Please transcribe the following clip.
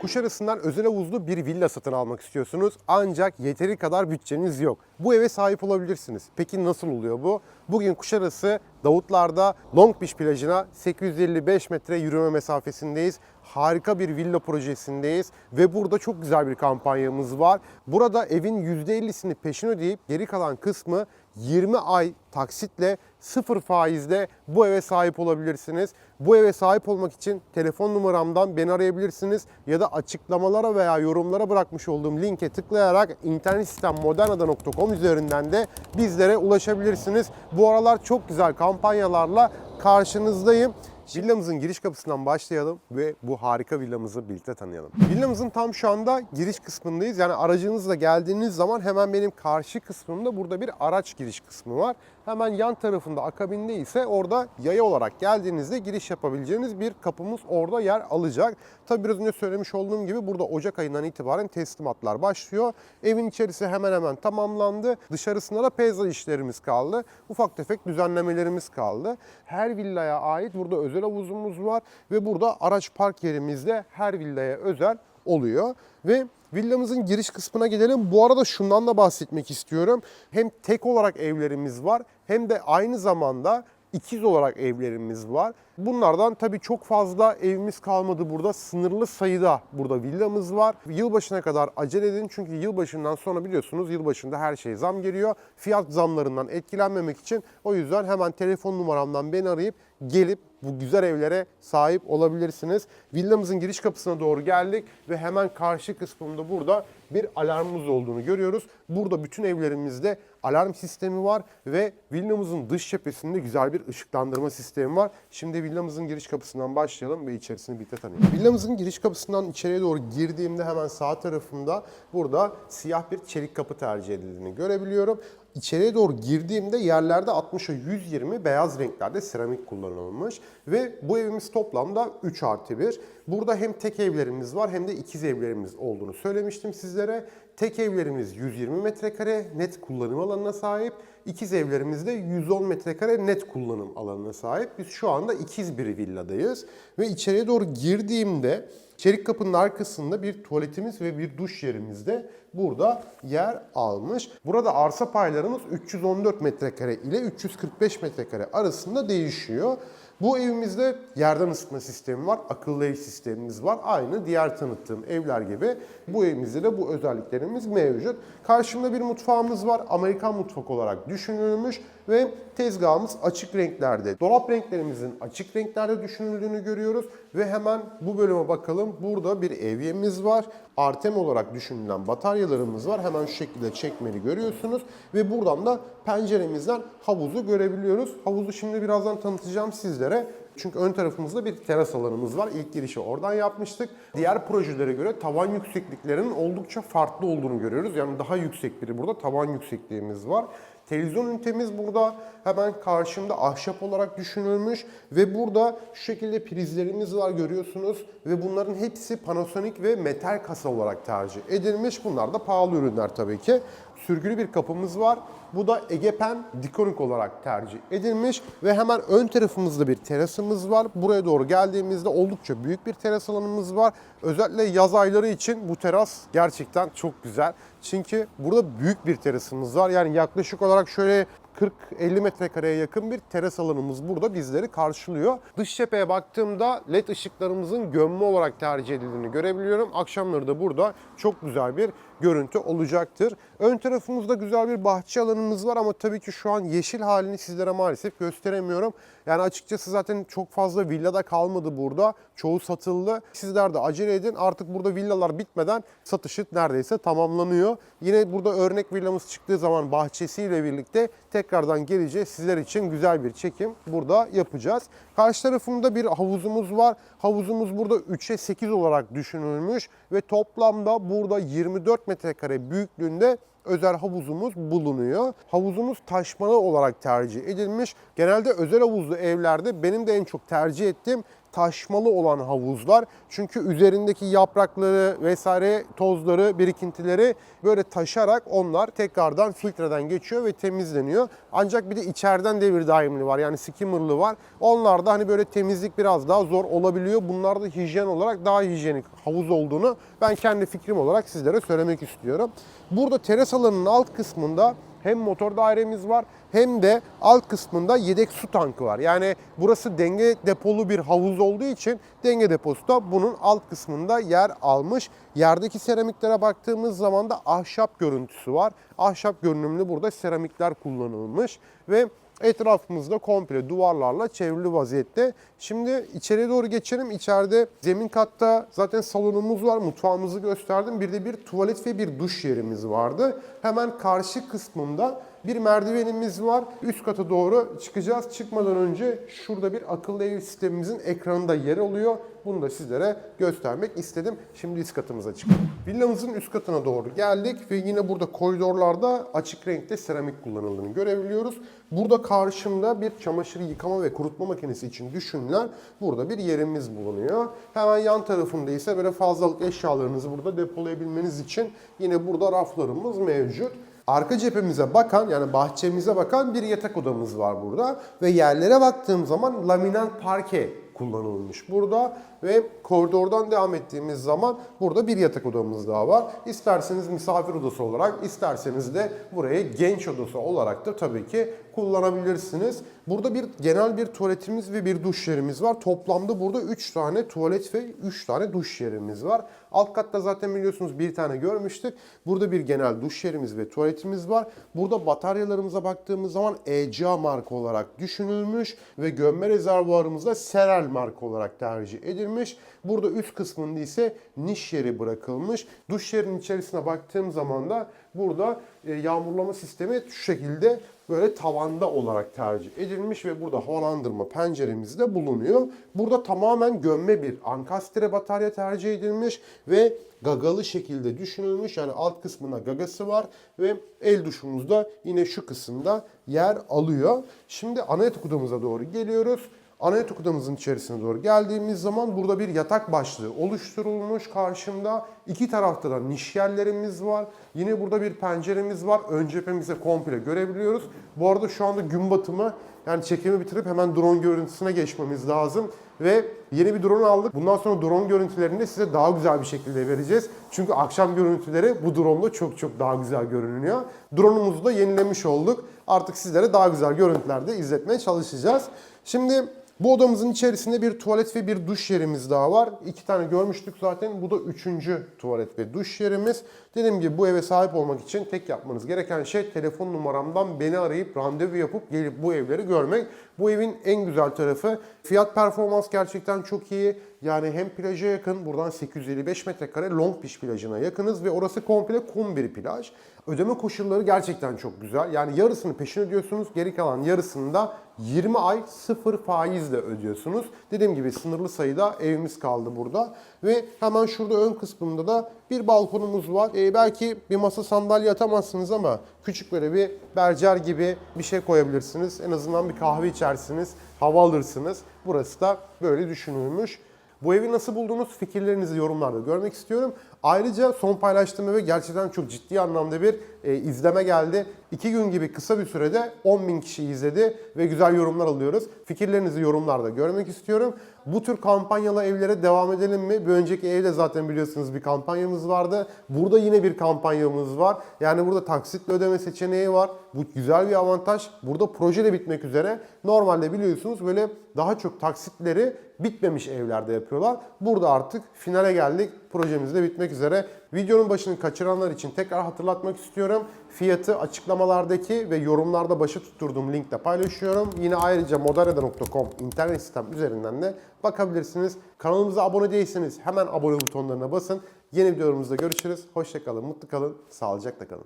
Kuşadası'ndan özel havuzlu bir villa satın almak istiyorsunuz ancak yeteri kadar bütçeniz yok. Bu eve sahip olabilirsiniz. Peki nasıl oluyor bu? Bugün Kuşadası Davutlar'da Long Beach plajına 855 metre yürüme mesafesindeyiz. Harika bir villa projesindeyiz ve burada çok güzel bir kampanyamız var. Burada evin %50'sini peşin ödeyip geri kalan kısmı 20 ay taksitle sıfır faizle bu eve sahip olabilirsiniz. Bu eve sahip olmak için telefon numaramdan beni arayabilirsiniz ya da açıklamalara veya yorumlara bırakmış olduğum linke tıklayarak internet sistem modernada.com üzerinden de bizlere ulaşabilirsiniz. Bu aralar çok güzel kampanyalarla karşınızdayım. Villamızın giriş kapısından başlayalım ve bu harika villamızı birlikte tanıyalım. Villamızın tam şu anda giriş kısmındayız. Yani aracınızla geldiğiniz zaman hemen benim karşı kısmımda burada bir araç giriş kısmı var. Hemen yan tarafında akabinde ise orada yaya olarak geldiğinizde giriş yapabileceğiniz bir kapımız orada yer alacak. Tabi biraz önce söylemiş olduğum gibi burada Ocak ayından itibaren teslimatlar başlıyor. Evin içerisi hemen hemen tamamlandı. Dışarısında da peyzaj işlerimiz kaldı. Ufak tefek düzenlemelerimiz kaldı. Her villaya ait burada özel havuzumuz var ve burada araç park yerimiz de her villaya özel oluyor. Ve villamızın giriş kısmına gidelim. Bu arada şundan da bahsetmek istiyorum. Hem tek olarak evlerimiz var hem de aynı zamanda ikiz olarak evlerimiz var. Bunlardan tabii çok fazla evimiz kalmadı burada. Sınırlı sayıda burada villamız var. Yılbaşına kadar acele edin çünkü yılbaşından sonra biliyorsunuz yılbaşında her şey zam geliyor. Fiyat zamlarından etkilenmemek için o yüzden hemen telefon numaramdan beni arayıp gelip bu güzel evlere sahip olabilirsiniz. Villamızın giriş kapısına doğru geldik ve hemen karşı kısmında burada bir alarmımız olduğunu görüyoruz. Burada bütün evlerimizde alarm sistemi var ve villamızın dış cephesinde güzel bir ışıklandırma sistemi var. Şimdi villamızın giriş kapısından başlayalım ve içerisini birlikte tanıyalım. Villamızın giriş kapısından içeriye doğru girdiğimde hemen sağ tarafımda burada siyah bir çelik kapı tercih edildiğini görebiliyorum. İçeriye doğru girdiğimde yerlerde 60'a 120 beyaz renklerde seramik kullanılmış ve bu evimiz toplamda 3 artı 1. Burada hem tek evlerimiz var hem de ikiz evlerimiz olduğunu söylemiştim sizlere. Tek evlerimiz 120 metrekare net kullanım alanına sahip. İkiz evlerimiz de 110 metrekare net kullanım alanına sahip. Biz şu anda ikiz bir villadayız ve içeriye doğru girdiğimde Çelik kapının arkasında bir tuvaletimiz ve bir duş yerimiz de burada yer almış. Burada arsa paylarımız 314 metrekare ile 345 metrekare arasında değişiyor. Bu evimizde yerden ısıtma sistemi var, akıllı ev sistemimiz var. Aynı diğer tanıttığım evler gibi bu evimizde de bu özelliklerimiz mevcut. Karşımda bir mutfağımız var. Amerikan mutfak olarak düşünülmüş ve tezgahımız açık renklerde. Dolap renklerimizin açık renklerde düşünüldüğünü görüyoruz ve hemen bu bölüme bakalım. Burada bir evyemiz var. Artem olarak düşünülen bataryalarımız var. Hemen şu şekilde çekmeli görüyorsunuz ve buradan da penceremizden havuzu görebiliyoruz. Havuzu şimdi birazdan tanıtacağım sizlere. Çünkü ön tarafımızda bir teras alanımız var. İlk girişi oradan yapmıştık. Diğer projelere göre tavan yüksekliklerinin oldukça farklı olduğunu görüyoruz. Yani daha yüksek biri burada tavan yüksekliğimiz var. Televizyon ünitemiz burada hemen karşımda ahşap olarak düşünülmüş ve burada şu şekilde prizlerimiz var görüyorsunuz ve bunların hepsi Panasonic ve metal kasa olarak tercih edilmiş. Bunlar da pahalı ürünler tabii ki. Sürgülü bir kapımız var. Bu da Egepen dikonik olarak tercih edilmiş ve hemen ön tarafımızda bir terasımız var. Buraya doğru geldiğimizde oldukça büyük bir teras alanımız var. Özellikle yaz ayları için bu teras gerçekten çok güzel. Çünkü burada büyük bir terasımız var. Yani yaklaşık olarak şöyle 40-50 metrekareye yakın bir teras alanımız burada bizleri karşılıyor. Dış cepheye baktığımda led ışıklarımızın gömme olarak tercih edildiğini görebiliyorum. Akşamları da burada çok güzel bir görüntü olacaktır. Ön tarafımızda güzel bir bahçe alanımız var ama tabii ki şu an yeşil halini sizlere maalesef gösteremiyorum. Yani açıkçası zaten çok fazla villada kalmadı burada. Çoğu satıldı. Sizler de acele edin. Artık burada villalar bitmeden satışı neredeyse tamamlanıyor. Yine burada örnek villamız çıktığı zaman bahçesiyle birlikte tekrardan geleceğiz. Sizler için güzel bir çekim burada yapacağız. Karşı tarafımda bir havuzumuz var. Havuzumuz burada 3'e 8 olarak düşünülmüş ve toplamda burada 24 metrekare büyüklüğünde özel havuzumuz bulunuyor. Havuzumuz taşmalı olarak tercih edilmiş. Genelde özel havuzlu evlerde benim de en çok tercih ettiğim taşmalı olan havuzlar. Çünkü üzerindeki yaprakları vesaire tozları, birikintileri böyle taşarak onlar tekrardan filtreden geçiyor ve temizleniyor. Ancak bir de içeriden devir daimli var yani skimmerlı var. Onlarda hani böyle temizlik biraz daha zor olabiliyor. Bunlar da hijyen olarak daha hijyenik havuz olduğunu ben kendi fikrim olarak sizlere söylemek istiyorum. Burada teras alanının alt kısmında hem motor dairemiz var hem de alt kısmında yedek su tankı var. Yani burası denge depolu bir havuz olduğu için denge deposu da bunun alt kısmında yer almış. Yerdeki seramiklere baktığımız zaman da ahşap görüntüsü var. Ahşap görünümlü burada seramikler kullanılmış ve Etrafımızda komple duvarlarla çevrili vaziyette. Şimdi içeriye doğru geçelim. İçeride zemin katta zaten salonumuz var. Mutfağımızı gösterdim. Bir de bir tuvalet ve bir duş yerimiz vardı. Hemen karşı kısmında bir merdivenimiz var. Üst kata doğru çıkacağız. Çıkmadan önce şurada bir akıllı ev sistemimizin ekranında yer alıyor. Bunu da sizlere göstermek istedim. Şimdi üst katımıza çıkalım. Villamızın üst katına doğru geldik ve yine burada koridorlarda açık renkte seramik kullanıldığını görebiliyoruz. Burada karşımda bir çamaşır yıkama ve kurutma makinesi için düşünülen burada bir yerimiz bulunuyor. Hemen yan tarafında ise böyle fazlalık eşyalarınızı burada depolayabilmeniz için yine burada raflarımız mevcut. Arka cephemize bakan yani bahçemize bakan bir yatak odamız var burada. Ve yerlere baktığım zaman laminat parke kullanılmış burada ve koridordan devam ettiğimiz zaman burada bir yatak odamız daha var. İsterseniz misafir odası olarak, isterseniz de burayı genç odası olarak da tabii ki kullanabilirsiniz. Burada bir genel bir tuvaletimiz ve bir duş yerimiz var. Toplamda burada 3 tane tuvalet ve 3 tane duş yerimiz var. Alt katta zaten biliyorsunuz bir tane görmüştük. Burada bir genel duş yerimiz ve tuvaletimiz var. Burada bataryalarımıza baktığımız zaman ECA marka olarak düşünülmüş ve gömme rezervuarımızda Serel marka olarak tercih edilmiş. Burada üst kısmında ise niş yeri bırakılmış. Duş yerinin içerisine baktığım zaman da burada e, yağmurlama sistemi şu şekilde böyle tavanda olarak tercih edilmiş ve burada havalandırma penceremiz de bulunuyor. Burada tamamen gömme bir ankastre batarya tercih edilmiş ve gagalı şekilde düşünülmüş. Yani alt kısmına gagası var ve el duşumuz da yine şu kısımda yer alıyor. Şimdi ana yatak odamıza doğru geliyoruz. Ana yatak içerisine doğru geldiğimiz zaman burada bir yatak başlığı oluşturulmuş karşımda. iki tarafta da niş yerlerimiz var. Yine burada bir penceremiz var. Ön cephemizi komple görebiliyoruz. Bu arada şu anda gün batımı yani çekimi bitirip hemen drone görüntüsüne geçmemiz lazım. Ve yeni bir drone aldık. Bundan sonra drone görüntülerini de size daha güzel bir şekilde vereceğiz. Çünkü akşam görüntüleri bu drone'da çok çok daha güzel görünüyor. Drone'umuzu da yenilemiş olduk. Artık sizlere daha güzel görüntülerde izletmeye çalışacağız. Şimdi bu odamızın içerisinde bir tuvalet ve bir duş yerimiz daha var. İki tane görmüştük zaten. Bu da üçüncü tuvalet ve duş yerimiz. Dediğim gibi bu eve sahip olmak için tek yapmanız gereken şey telefon numaramdan beni arayıp randevu yapıp gelip bu evleri görmek. Bu evin en güzel tarafı fiyat performans gerçekten çok iyi. Yani hem plaja yakın, buradan 855 metrekare Long Beach plajına yakınız ve orası komple kum bir plaj. Ödeme koşulları gerçekten çok güzel. Yani yarısını peşin ödüyorsunuz, geri kalan yarısını da 20 ay sıfır faizle ödüyorsunuz. Dediğim gibi sınırlı sayıda evimiz kaldı burada. Ve hemen şurada ön kısmında da bir balkonumuz var. Ee, belki bir masa sandalye atamazsınız ama küçük böyle bir bercer gibi bir şey koyabilirsiniz. En azından bir kahve içersiniz, hava alırsınız. Burası da böyle düşünülmüş. Bu evi nasıl buldunuz? Fikirlerinizi yorumlarda görmek istiyorum. Ayrıca son paylaştığım eve gerçekten çok ciddi anlamda bir e, izleme geldi. İki gün gibi kısa bir sürede 10 bin kişi izledi ve güzel yorumlar alıyoruz. Fikirlerinizi yorumlarda görmek istiyorum. Bu tür kampanyalı evlere devam edelim mi? Bir önceki evde zaten biliyorsunuz bir kampanyamız vardı. Burada yine bir kampanyamız var. Yani burada taksitle ödeme seçeneği var. Bu güzel bir avantaj. Burada proje de bitmek üzere. Normalde biliyorsunuz böyle daha çok taksitleri bitmemiş evlerde yapıyorlar. Burada artık finale geldik. Projemiz de bitmek üzere. Videonun başını kaçıranlar için tekrar hatırlatmak istiyorum. Fiyatı açıklamalardaki ve yorumlarda başı tutturduğum linkte paylaşıyorum. Yine ayrıca moderada.com internet sitem üzerinden de bakabilirsiniz. Kanalımıza abone değilseniz hemen abone butonlarına basın. Yeni videolarımızda görüşürüz. Hoşçakalın, mutlu kalın, sağlıcakla kalın.